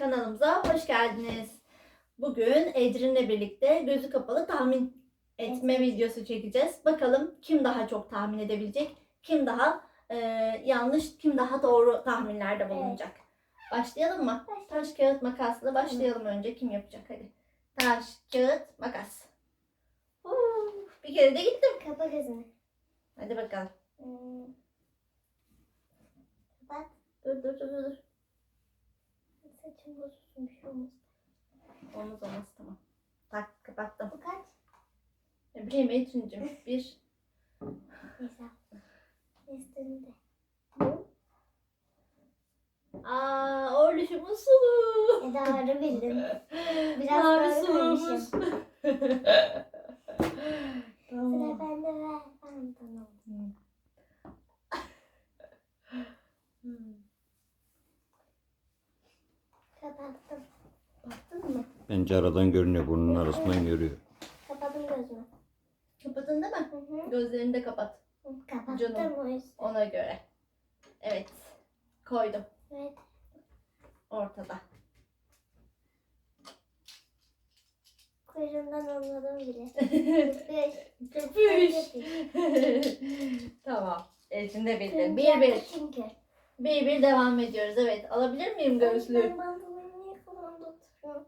kanalımıza hoş geldiniz. Bugün Ecrin'le birlikte gözü kapalı tahmin etme videosu çekeceğiz. Bakalım kim daha çok tahmin edebilecek, kim daha e, yanlış, kim daha doğru tahminlerde bulunacak. Başlayalım mı? Taş, kağıt, makasla başlayalım önce. Kim yapacak? Hadi. Taş, kağıt, makas. Huu, bir kere de gittim. Kapa gözünü. Hadi bakalım. Hmm. Kapat. Dur dur dur dur. Saçım bozulsun bir şey olmaz. Olmaz olmaz tamam. Tak kapattım. Bu kaç? Ne bileyim Ecrin'cim. Bir. Neyse. Üstünde. Bu. Aa, oğluşumun sulu. E doğru bildim. Biraz Mavi doğru sulumuz. tamam. Sıra bende ver. Tamam tamam. Hmm. Kapattım. Baktın mı? Bence aradan görünüyor. Burnun arasından görüyor. Kapattım gözümü. Kapadın değil mi? Hı hı. Gözlerini de kapat. Kapattım Canım. o yüzden. Ona göre. Evet. Koydum. Evet. Ortada. Kuyruğundan anladım bile. Köpüş. Köpüş. tamam. Ecrin de bildin. Bir bir. Çünkü. Bir bir devam ediyoruz. Evet. Alabilir miyim? Ben niye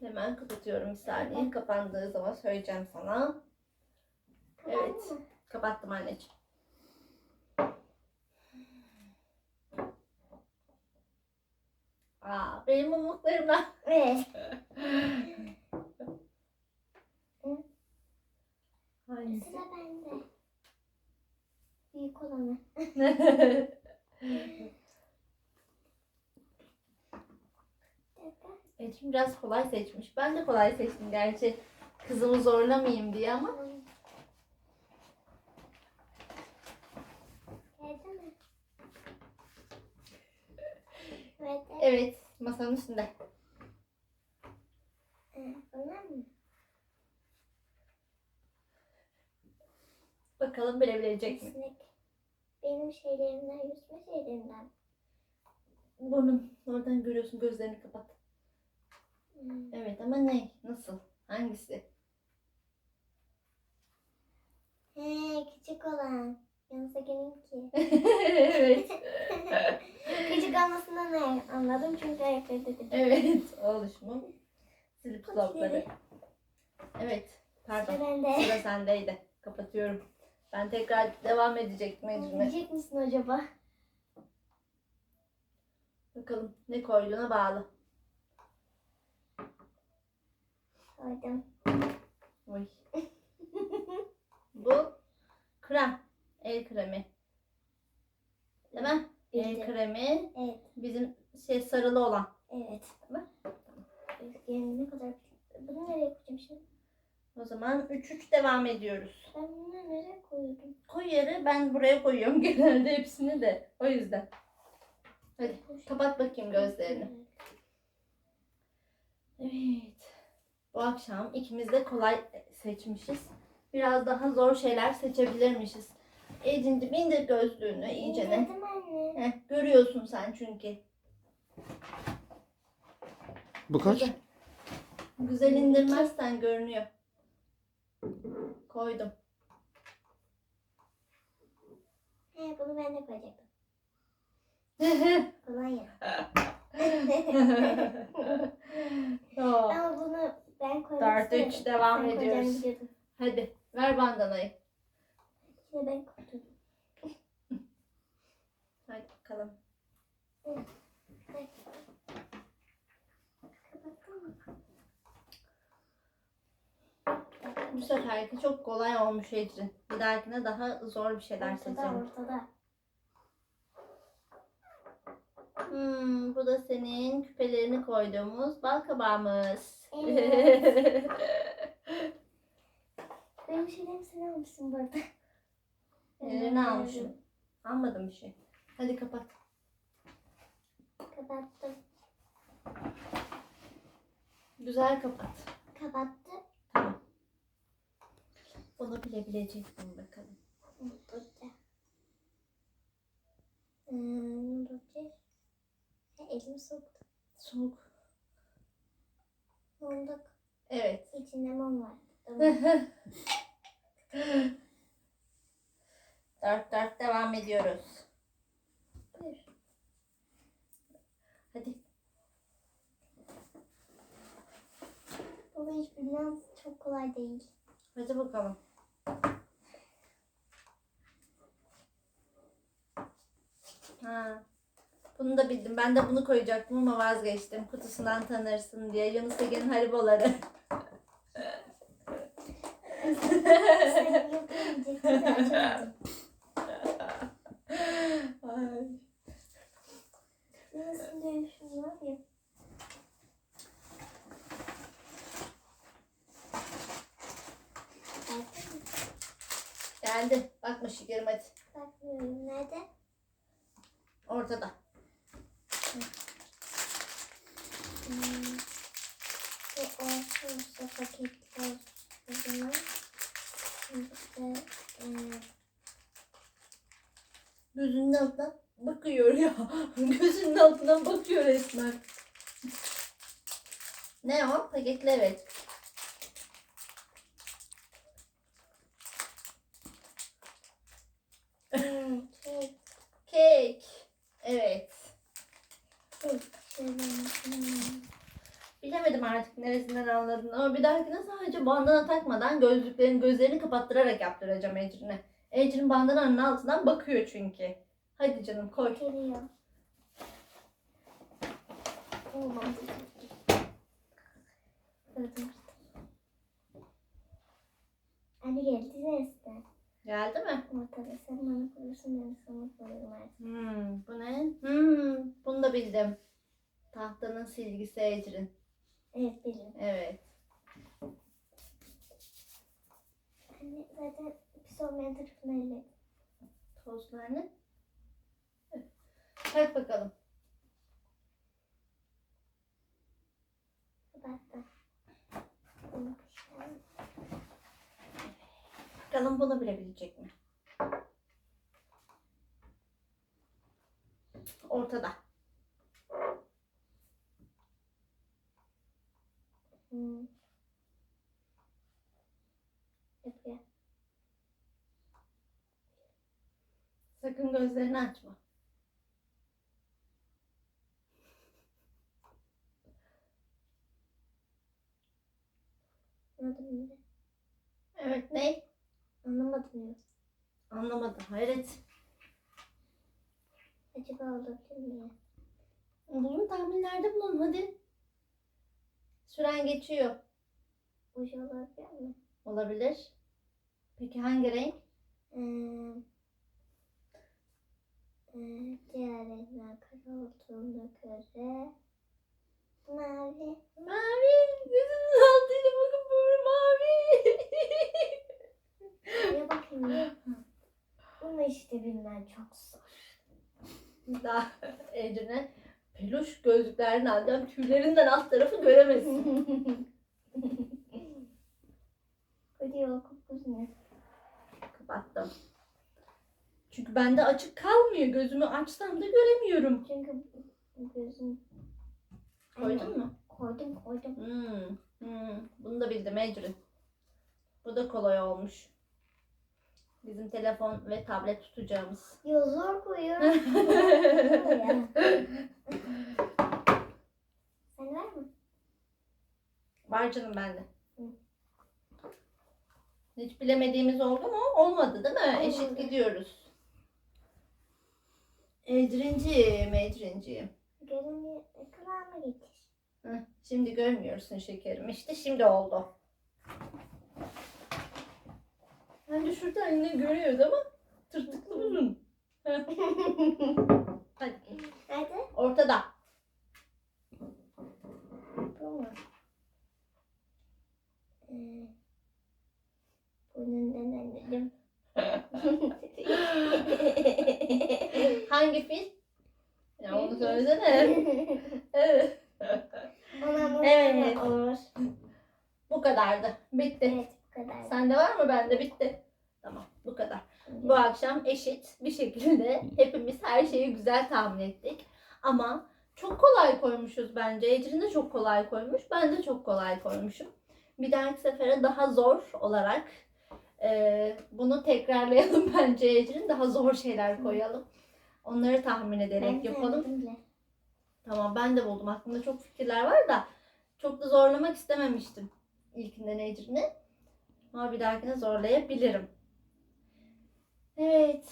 Hemen kapatıyorum bir saniye. Kapandığı zaman söyleyeceğim sana. Evet. Kapattım anneciğim. Aa, benim umutlarımdan. Evet. Hangisi? Sıra bende. Büyük olanı. Bir dakika. Ecim biraz kolay seçmiş. Ben de kolay seçtim gerçi. Kızımı zorlamayayım diye ama. Evet. masanın üstünde. Ee? Bakalım bilebilecek mi? Sinek. Benim şeylerimden, yüzme şeylerimden. Burnum. Oradan görüyorsun. Gözlerini kapat. Hmm. Evet ama ne? Nasıl? Hangisi? He, küçük olan. Yoksa benimki. evet. küçük olmasından ne anladım çünkü ayakları dedim. evet. Oluşumun silip iyi. Evet. Sıra Pardon. bende. Sıra sendeydi. Kapatıyorum. Ben tekrar devam edecektim Ecrin'e. Yiyecek misin acaba? Bakalım ne koyduğuna bağlı. Koydum. Oy. Bu krem. El kremi. Değil mi? El kremi. Evet, Bizim şey sarılı olan. evet. Tamam. Yani ne kadar Bunu nereye koyacağım şimdi? O zaman 3-3 devam ediyoruz. Ben bunu nereye koydum? Koy yeri ben buraya koyuyorum genelde hepsini de. O yüzden. Hadi kapat bakayım gözlerini. Evet. Bu akşam ikimiz de kolay seçmişiz. Biraz daha zor şeyler seçebilirmişiz. Ece'cim indir gözlüğünü iyicene. İndirdim anne. Heh, görüyorsun sen çünkü. Bu kaç? Güzel. Güzel indirmezsen görünüyor. Koydum. He, bunu ben de koyacaktım. Kolonya. Tamam. 3 devam Sen ediyoruz. Hadi ver bandanayı. Ya ben kurtuldum. Hadi bakalım. Bu seferki çok kolay olmuş Ecrin. Bir dahakine daha zor bir şeyler Ortada ortada. Hmm, bu da senin küpelerini koyduğumuz bal kabağımız. Evet. Benim şeylerimi sen almışsın bu arada. Ellerini almışım. Almadım bir şey. Hadi kapat. Kapattım. Güzel kapat. Kapattı. Tamam. Bunu bilebilecek miyim bakalım. Burada. Hmm, bakacağız. Elim soğuk. Soğuk. Donduk. Evet. İçinde mum var. Dört dört devam ediyoruz. Buyur. Hadi. Baba hiç bilmem çok kolay değil. Hadi bakalım. Ha. Bunu da bildim. Ben de bunu koyacaktım ama vazgeçtim. Kutusundan tanırsın diye. Yunus Ege'nin hariboları. Geldi. Bakma şekerim hadi. Bakmıyorum. Nerede? Ortada. Hmm. Bu olsa paket zaman. Şimdi eee, Gözünün altına bakıyor ya. Gözünün altına bakıyor resmen. Ne o? Paketli evet. Neresinden anladın ama bir dahakine sadece bandana takmadan gözlüklerin gözlerini kapattırarak yaptıracağım Ecrin'e. Ecrin bandananın altından bakıyor çünkü. Hadi canım koy. Geliyor. Gördüm. Anne geldi sesler. Geldi mi? Ortada sen bana koyuyorsun ben sana koyuyorum. Hmm, bu ne? Hmm, bunu da bildim. Tahtanın silgisi Ecrin. Evet biliyorum. Evet. Anne zaten pis olmayan tarafını elle. Tozlar ne? Tak bakalım. Kapattım. Bakalım bunu bilebilecek mi? Ortada. Hmm. Yapıyor. Sakın gözlerini açma. Anladın mı? Evet ne? Anlamadım ya. Anlamadım. Hayret. Acaba olabilir mi? Bulun tahminlerde bulun hadi. Süren geçiyor. Ucu olabilir mi? Olabilir. Peki hangi renk? E, diğer renkler kara olduğuna göre mavi. Mavi. Gözünün altıyla bakın böyle mavi. Ya bakayım ya. Bunu işte bilmem çok zor. Daha Ecrin'e peluş gözlüklerin alacağım. Tüylerinden alt tarafı göremesin. Hadi o kokusu ne? Kapattım. Çünkü bende açık kalmıyor. Gözümü açsam da göremiyorum. Çünkü gözüm... Koydun mu? Koydum koydum. Hmm, hmm. Bunu da bildim Ecrin. Bu da kolay olmuş. Bizim telefon ve tablet tutacağımız. Ya zor koyuyorum. Ya. Sen var mı? Var canım bende. Hiç bilemediğimiz oldu mu? Olmadı değil mi? Olmadı. Eşit gidiyoruz. Ecrinciğim, Ecrinciğim. Görünüyor. Kıvamı getir. Heh, şimdi görmüyorsun şekerim. İşte şimdi oldu. Bence şuradan yine görüyordu ama tırtıklı uzun. Hadi. Nerede? Ortada. Bu mu? Ee, burnundan anladım. Hangi fil? Ya onu söylesene. evet. Evet. Olur. Bu kadardı. Bitti. Evet bu kadar. Sende var mı? Bende bitti. Tamam. Bu kadar. Bu akşam eşit bir şekilde hepimiz her şeyi güzel tahmin ettik. Ama çok kolay koymuşuz bence. Ecrin de çok kolay koymuş. Ben de çok kolay koymuşum. Bir dahaki sefere daha zor olarak e, bunu tekrarlayalım bence Ecrin. Daha zor şeyler koyalım. Onları tahmin ederek Ben yapalım. bile. Tamam ben de buldum. Aklımda çok fikirler var da çok da zorlamak istememiştim ilkinden Ecrin'i. Ama bir dahakine zorlayabilirim. Evet.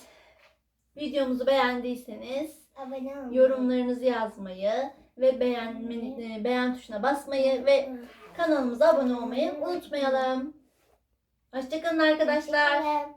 Videomuzu beğendiyseniz Abone olmayı. yorumlarınızı yazmayı ve beğenmeni, e, beğen tuşuna basmayı ve kanalımıza abone olmayı unutmayalım. Hoşçakalın arkadaşlar. Hoşçakalın.